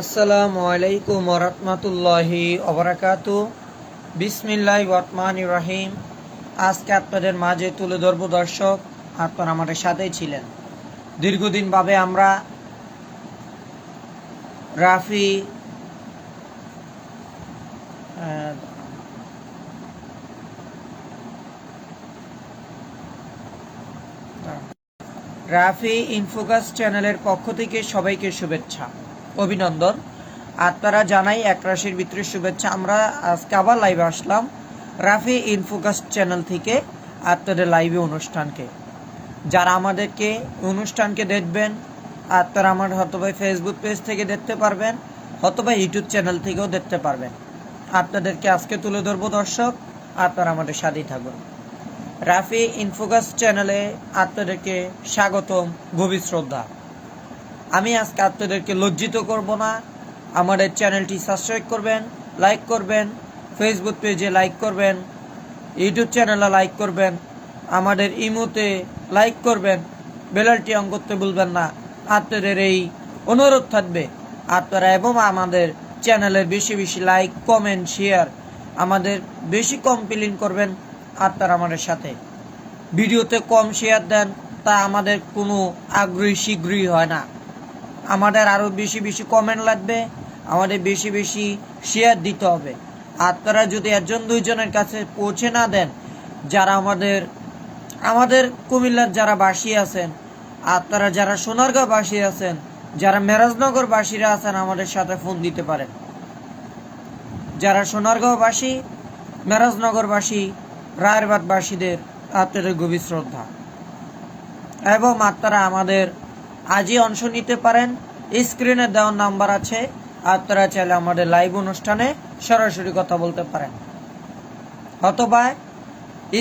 আসসালামু আলাইকুম ওরহমতুল্লাহি অবরাকাতু বিসমিল্লাহ রহমান রাহিম। আজকে আপনাদের মাঝে তুলে ধরব দর্শক, আপনারা আমাদের সাথেই ছিলেন। দীর্ঘদিন ভাবে আমরা রাফি রাফি ইনফোকাস চ্যানেলের পক্ষ থেকে সবাইকে শুভেচ্ছা। অভিনন্দন। আপনারা জানাই এক রাশির ভিতরে শুভেচ্ছা। আমরা আজকে আবার লাইভে আসলাম রাফি ইনফোকাস চ্যানেল থেকে আপনাদের লাইভে অনুষ্ঠানকে। যারা আমাদেরকে অনুষ্ঠানকে দেখবেন, আপনারা আমার হতবা ফেসবুক পেজ থেকে দেখতে পারবেন হতবা ইউটিউব চ্যানেল থেকেও দেখতে পারবেন। আপনাদেরকে আজকে তুলে ধরবো দর্শক, আপনারা আমাদের সাথেই থাকুন। রাফি ইনফোকাস চ্যানেলে আপনাদেরকে স্বাগতম, গভীর শ্রদ্ধা। আমি আজকে আপনাদেরকে লজ্জিত করব না। আমাদের চ্যানেলটি সাবস্ক্রাইব করবেন লাইক করবেন ফেসবুক পেজে লাইক করবেন ইউটিউব চ্যানেলে লাইক করবেন, আমাদের ইমোতে লাইক করবেন, বেলালটি অন করতে ভুলবেন না। আপনাদের এই অনুরোধ থাকবে, আপনারা এবং আমাদের চ্যানেলের বেশি বেশি লাইক কমেন্ট শেয়ার আমাদের বেশি কমপ্লেন করবেন আপনারা আমাদের সাথে। ভিডিওতে কম শেয়ার দেন, তা আমাদের কোনো আগ্রহী শীঘ্রই হয় না। আমাদের আরও বেশি বেশি কমেন্ট লাগবে, আমাদের বেশি বেশি শেয়ার দিতে হবে। আপনারা যদি একজন দুইজনের কাছে পৌঁছে না দেন, যারা আমাদের আমাদের কুমিল্লার যারা বাসী আছেন, আপনারা যারা সোনারগাঁও বাসী আছেন, যারা মেরাজনগর বাসীরা আছেন, আমাদের সাথে ফোন দিতে পারেন। যারা সোনারগাঁওবাসী, মেরাজনগরবাসী রায়েরবাদবাসীদের আপনাদের গভীর শ্রদ্ধা। এবং আপনারা আমাদের আজই অংশ নিতে পারেন। স্ক্রিনে দেওয়ার নাম্বার আছে। আপনারা চাইলে আমাদের লাইভ অনুষ্ঠানে সরাসরি কথা বলতে পারেন। অথবা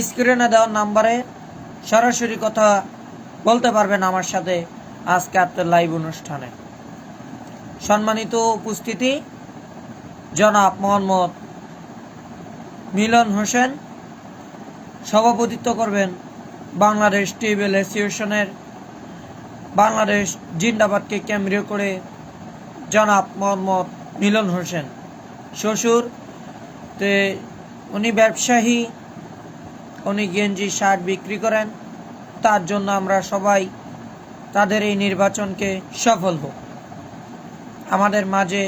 স্ক্রিনে দেওয়ার নাম্বারে সরাসরি কথা বলতে পারবেন আমার সাথে আজকে আপনার লাইভ অনুষ্ঠানে। সম্মানিত উপস্থিতি, জনাব মোহাম্মদ মিলন হোসেন সভাপতিত্ব করবেন বাংলাদেশ টেবিল অ্যাসোসিয়েশনের বাংলাদেশ জিন্দাবাদকে কেন্দ্রীয় করে জনাব মোহাম্মদ মিলন হোসেন শ্বশুর। তে উনি ব্যবসায়ী, উনি গেঞ্জি, শার্ট বিক্রি করেন। তার জন্য আমরা সবাই তাদের এই নির্বাচনকে সফল হোক। আমাদের মাঝে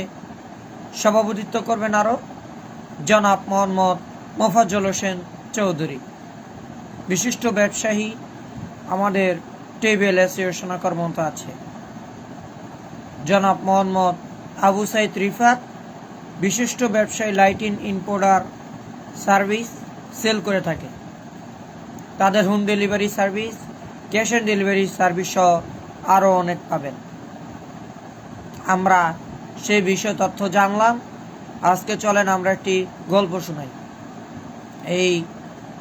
সভাপতিত্ব করবেন আরও জনাব মোহাম্মদ মোফাজ্জল হোসেন চৌধুরী। বিশিষ্ট ব্যবসায়ী আমাদের টেবিল অ্যাসোসিয়েশন কর্মরত আছে। জনাব মোহাম্মদ আবু সাইদ রিফাত, বিশিষ্ট ব্যবসায়ী লাইটিন ইম্পোর্টার সার্ভিস সেল করে থাকে। তাদের home delivery service, cash on delivery service সহ আরও অনেক পাবেন। আমরা সেই বিষয় তথ্য জানলাম। আজকে চলেন আমরা একটি গল্প শোনাই। এই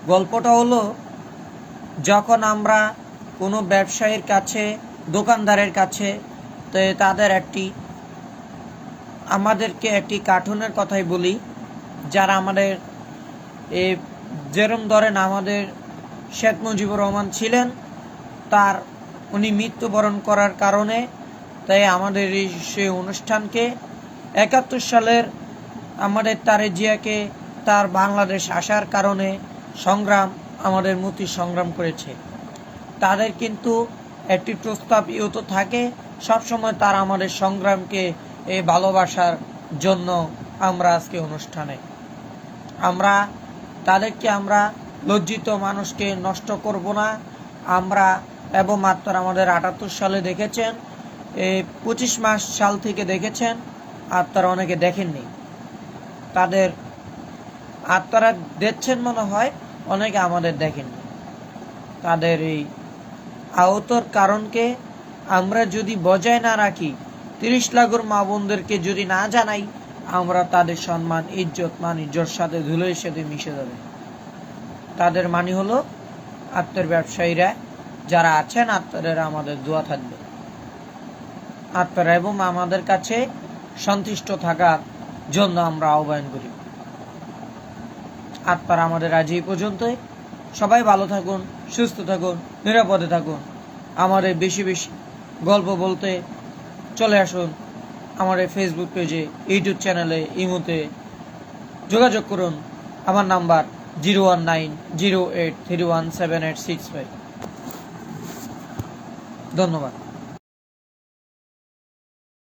গল্পটা হলো, যখন আমরা কোনো ব্যবসায়ীর কাছে, দোকানদারের কাছে, তো তাদের একটি, আমাদেরকে একটি কার্টুনের কথাই বলি, যারা আমাদের, এ, যেরম ধরেন আমাদের শেখ মুজিবুর রহমান ছিলেন, তার, উনি মৃত্যুবরণ করার কারণে, তাই আমাদের এই সে অনুষ্ঠানকে, একাত্তর সালের আমাদের তারে জিয়াকে তার বাংলাদেশ আসার কারণে সংগ্রাম, আমাদের মতি সংগ্রাম করেছে। তাদের কিন্তু একটি প্রস্তাব ইউত থাকে। সবসময় তারা আমাদের সংগ্রামকে এই ভালোবাসার জন্য আমরা আজকে অনুষ্ঠানে। আমরা, তাদেরকে আমরা লজ্জিত মানুষকে নষ্ট করব না। আমরা এবং মাত্র আমাদের আটাত্তর সালে দেখেছেন এই পঁচিশ মাস সাল থেকে দেখেছেন আর তারা অনেকে দেখেননি। তাদের আত্মারা দেখছেন মনে হয়, অনেকে আমাদের দেখেননি। তাদের এই আহতর কারণকে আমরা যদি বজায় না রাখি, তিরিশ লাখর মা বোনদেরকে যদি না জানাই, আমরা তাদের সম্মান, ইজ্জত ইজ্জত সাথে ধুলোর সাথে মিশে যাবে। তাদের মানে হলো আত্মের ব্যবসায়ীরা, যারা আছেন আত্মারা আমাদের দোয়া থাকবে। আত্মারা এবং আমাদের কাছে সন্তুষ্ট থাকার জন্য আমরা আহ্বান করি। আত্মারা আমাদের আজ এই পর্যন্তই। সবাই ভালো থাকুন, সুস্থ থাকুন, নিরাপদে থাকুন। আমাদের বেশি বেশি গল্প বলতে চলে আসুন আমার এই ফেসবুক পেজে ইউটিউব চ্যানেলে ইমুতে। যোগাযোগ করুন। আমার number zero one nine zero eight three one seven eight six five. ধন্যবাদ।